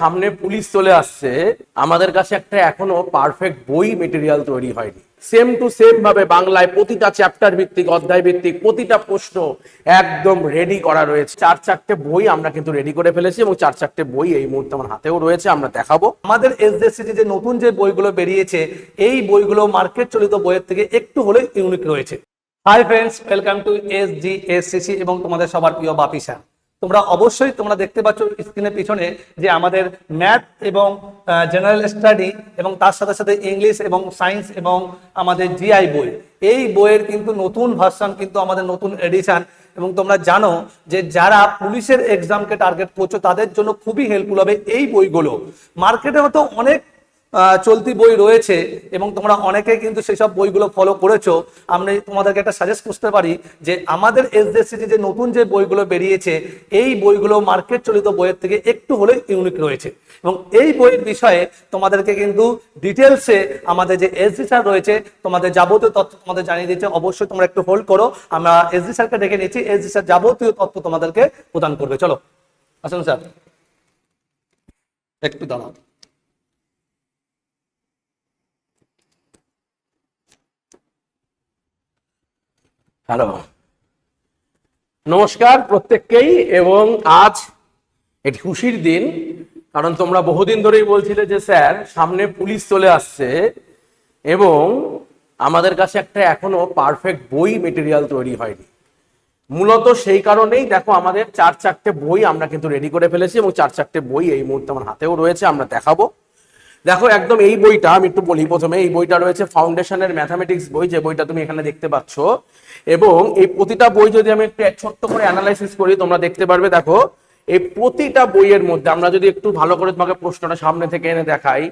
সামনে পুলিশ চলে আসছে। আমাদের কাছে একটা এখনও পারফেক্ট বই মেটেরিয়াল তৈরি হয়নি। সেম টু সেম ভাবে বাংলায় প্রতিটা চ্যাপ্টার ভিত্তিক, অধ্যায় ভিত্তিক, প্রতিটা প্রশ্ন একদম রেডি করা রয়েছে। চার চারটে বই আমরা কিন্তু রেডি করে ফেলেছি এবং চার চারটে বই এই মুহূর্তে আমার হাতেও রয়েছে, আমরা দেখাবো। আমাদের এসডিএসসি যে নতুন যে বইগুলো বেরিয়েছে, এই বইগুলো মার্কেট চলিত বইয়ের থেকে একটু হলে ইউনিক রয়েছে। Hi friends welcome to S G SCC এবং তোমাদের সবার প্রিয় বাপি স্যার। তোমরা অবশ্যই তোমরা দেখতে পাচ্ছ স্ক্রিনের পিছনে যে আমাদের ম্যাথ এবং জেনারেল স্টাডি এবং তার সাথে সাথে ইংলিশ এবং সায়েন্স এবং আমাদের জিআই বই। এই বইয়ের কিন্তু নতুন ভার্সন কিন্তু আমাদের নতুন এডিশন এবং তোমরা জানো যে যারা পুলিশের এক্সামকে টার্গেট করছ তাদের জন্য খুবই হেল্পফুল হবে এই বইগুলো। মার্কেটে হয়তো অনেক চলতি বই রয়েছে এবং তোমরা অনেকে কিন্তু সেসব বইগুলো ফলো করেছ। আমি তোমাদেরকে একটা সাজেস্ট করতে পারি যে আমাদের এসডিএসসি যে নতুন যে বইগুলো বেরিয়েছে, এই বইগুলো মার্কেট চলিত বইয়ের থেকে একটু হলে ইউনিক রয়েছে। এবং এই বইয়ের বিষয়ে তোমাদেরকে কিন্তু ডিটেলসে আমাদের যে এসডি স্যার রয়েছে, তোমাদের যাবতীয় তথ্য তোমাদের জানিয়ে দিচ্ছে অবশ্যই তোমরা একটু হোল্ড করো। আমরা এসডি স্যারকে ডেকে নিচ্ছি এসডি স্যার যাবতীয় তথ্য তোমাদেরকে প্রদান করবে। চলো, আসুন স্যার একটু দাঁড়াও। হ্যালো। নমস্কার প্রত্যেককেই এবং আজ এটি খুশির দিন, কারণ তোমরা বহুদিন ধরেই বলছিলে যে, স্যার, সামনে পুলিশ চলে আসছে এবং আমাদের কাছে একটা এখনও পারফেক্ট বই মেটেরিয়াল তৈরি হয়নি। মূলত সেই কারণেই দেখো, আমাদের চার চারটে বই আমরা কিন্তু রেডি করে ফেলেছি এবং চার চারটে বই এই মুহূর্তে আমার হাতেও রয়েছে, আমরা দেখাবো। দেখো, একদম এই বইটা আমি একটু বলি প্রথমে, এই বইটা রয়েছে ফাউন্ডেশনের ম্যাথামেটিক্স বই, যে বইটা তুমি এখানে দেখতে পাচ্ছ। এবং এই প্রতিটা বই যদি আমি একটু ছোট্ট করে অ্যানালাইসিস করি, তোমরা দেখতে পারবে, দেখো, এই প্রতিটা বইয়ের মধ্যে আমরা যদি একটু ভালো করে তোমাকে প্রশ্নটা সামনে থেকে এনে দেখাই,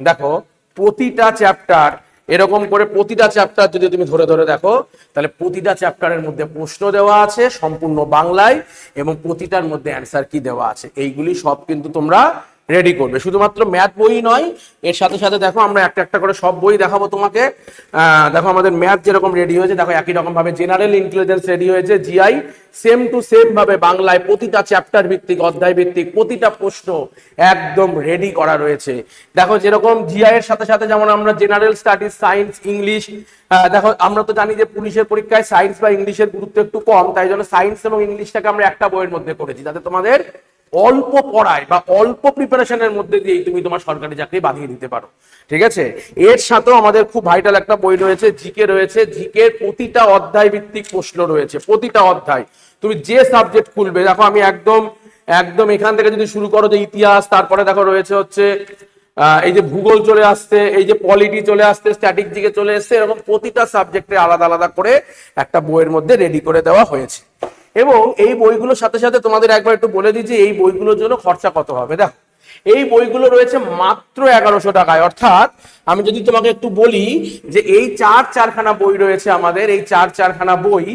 দেখো, প্রতিটা চ্যাপ্টার এরকম করে প্রতিটা চ্যাপ্টার যদি তুমি ধরে ধরে দেখো, তাহলে প্রতিটা চ্যাপ্টারের মধ্যে প্রশ্ন দেওয়া আছে সম্পূর্ণ বাংলায়, এবং প্রতিটার মধ্যে অ্যান্সার কি দেওয়া আছে? এইগুলি সব কিন্তু তোমরা রেডি করবে। শুধুমাত্র ম্যাথ বই নয়, এর সাথে সাথে দেখো আমরা একটা একটা করে সব বই দেখাবো তোমাকে। দেখো আমাদের ম্যাথ যেরকম রেডি হয়েছে, দেখো একই রকম ভাবে জেনারেল ইন্টেলিজেন্স রেডি হয়েছে জিআই সেম টু সেম ভাবে বাংলায় প্রতিটা চ্যাপ্টার ভিত্তিক, অধ্যায় ভিত্তিক, প্রতিটা প্রশ্ন একদম রেডি করা রয়েছে। দেখো যেরকম জিআই এর সাথে সাথে যেমন আমরা জেনারেল স্টাডিজ সায়েন্স ইংলিশ দেখো আমরা তো জানি যে পুলিশের পরীক্ষায় সায়েন্স বা ইংলিশের গুরুত্ব একটু কম, তাই জন্য সায়েন্স এবং ইংলিশটাকে আমরা একটা বইয়ের মধ্যে করেছি। যাতে তোমাদের অল্প পড়ায় বা অল্প প্রিপারেশনের মধ্যে দিয়েই তুমি তোমার সরকারি চাকরি বাঁধিয়ে দিতে পারো। ঠিক আছে? এর সাথেও আমাদের খুব ভাইটাল একটা বই রয়েছে, জিকে রয়েছে। জিকে প্রতিটা অধ্যায় ভিত্তিক প্রশ্ন রয়েছে, প্রতিটা অধ্যায়। তুমি যে সাবজেক্ট খুলবে, দেখো আমি একদম একদম এখান থেকে যদি শুরু করো যে ইতিহাস, তারপরে দেখো রয়েছে হচ্ছে এই যে ভূগোল চলে আসছে, এই যে পলিটি চলে আসছে স্ট্যাটিক দিকে চলে এসছে, এরকম প্রতিটা সাবজেক্টে আলাদা আলাদা করে একটা বইয়ের মধ্যে রেডি করে দেওয়া হয়েছে। এবং এই বইগুলোর সাথে সাথে তোমাদের একবার একটু বলে দিই যে এই বইগুলোর জন্য খরচা কত হবে। দেখো, এই বইগুলো রয়েছে মাত্র এগারোশো টাকায়। অর্থাৎ আমি যদি তোমাকে একটু বলি যে এই চার চারখানা বই রয়েছে আমাদের, এই চার চারখানা বই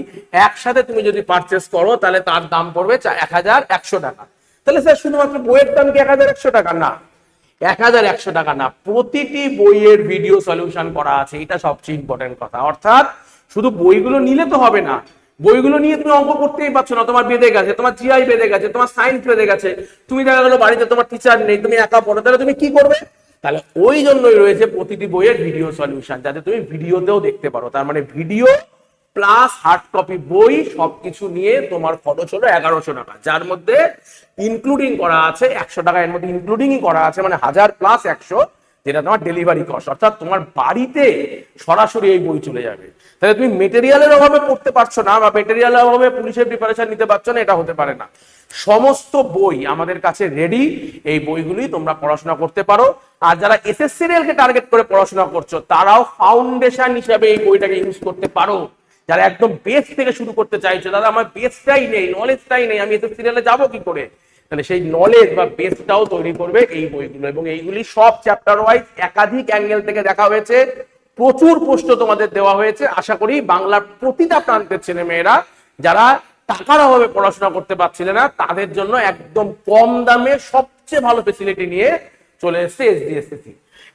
একসাথে তুমি যদি পারচেস করো, তাহলে তার দাম পড়বে এক হাজার একশো টাকা। তাহলে স্যার, শুধুমাত্র বইয়ের দাম কি এক হাজার একশো টাকা? না এক হাজার একশো টাকা না। প্রতিটি বইয়ের ভিডিও সলিউশন করা আছে। এটা সবচেয়ে ইম্পর্টেন্ট কথা। অর্থাৎ শুধু বইগুলো নিলে তো হবে না বইগুলো নিয়ে তুমি অঙ্ক করতেই পারছ না, তোমার বেঁধে গেছে, তোমার জিআই বেঁধে গেছে, তোমার সায়েন্স বেঁধে গেছে, তুমি দেখা গেলো বাড়িতে তোমার টিচার নেই, তুমি একা পড়ো, তাহলে তুমি কি করবে? তাহলে ওই জন্যই রয়েছে প্রতিটি বইয়ের ভিডিও সলিউশন যাতে তুমি ভিডিওতেও দেখতে পারো, তার মানে ভিডিও প্লাস হার্ড কপি বই সবকিছু নিয়ে তোমার খরচ হলো এগারোশো টাকা, যার মধ্যে ইনক্লুডিং করা আছে একশো টাকা, এর মধ্যে ইনক্লুডিংই করা আছে মানে হাজার প্লাস একশো যেটা তোমার ডেলিভারি কস্ট অর্থাৎ তোমার বাড়িতে সরাসরি এই বই চলে যাবে। তাহলে তুমি মেটেরিয়ালের অভাবে পড়তে পারছ না, বা মেটেরিয়ালের অভাবে পুলিশের প্রিপারেশন নিতে পারছ না, এটা হতে পারে না। সমস্ত বই আমাদের কাছে রেডি এই বইগুলি তোমরা পড়াশোনা করতে পারো। আর যারা এসএসসি কে টার্গেট করে পড়াশোনা করছ, তারাও ফাউন্ডেশন হিসাবে এই বইটাকে ইউজ করতে পারো। যারা একদম বেস থেকে শুরু করতে চাইছো দাদা আমার বেসটাই নেই নলেজটাই নেই, আমি এসএসসি রেলে যাব কি করে? তাহলে সেই নলেজ বা বেসটাও তৈরি করবে এই বইগুলো। এবং এইগুলি সব চ্যাপ্টার ওয়াইজ একাধিক অ্যাঙ্গেল থেকে দেখা হয়েছে। প্রচুর প্রশ্ন তোমাদের দেওয়া হয়েছে। আশা করি বাংলার প্রতিটা প্রান্তের ছেলে মেয়েরা যারা টাকার অভাবে পড়াশোনা করতে পারছিলে না, তাদের জন্য একদম কম দামে সবচেয়ে ভালো ফেসিলিটি নিয়ে চলে এসছে এসডিএসসি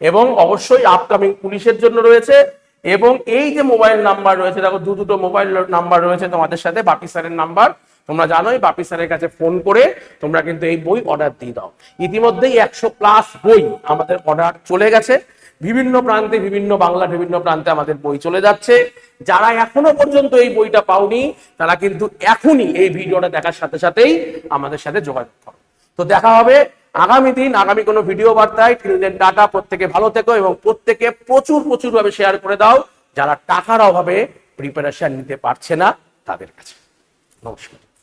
এবং অবশ্যই আপকামিং পুলিশের জন্য রয়েছে। এবং এই যে মোবাইল নাম্বার রয়েছে, দেখো দু দুটো মোবাইল নাম্বার রয়েছে তোমাদের সাথে, বাকি স্যারের নাম্বার তোমরা জানোই বাপি স্যারের কাছে ফোন করে তোমরা কিন্তু এই বই অর্ডার দিয়ে দাও। ইতিমধ্যেই একশো প্লাস বই আমাদের অর্ডার চলে গেছে। বিভিন্ন প্রান্তে, বিভিন্ন বাংলা বিভিন্ন প্রান্তে আমাদের বই চলে যাচ্ছে। যারা এখনও পর্যন্ত এই বইটা পাওনি, তারা কিন্তু এখনই এই ভিডিওটা দেখার সাথে সাথেই আমাদের সাথে যোগাযোগ করো। তো দেখা হবে আগামী দিন, আগামী কোনো ভিডিও বার্তায়। টিলডেন টাটা, প্রত্যেকে ভালো থেকো এবং প্রত্যেকে প্রচুর প্রচুর ভাবে শেয়ার করে দাও। যারা টাকার অভাবে প্রিপারেশন নিতে পারছে না, তাদের কাছে। নমস্কার।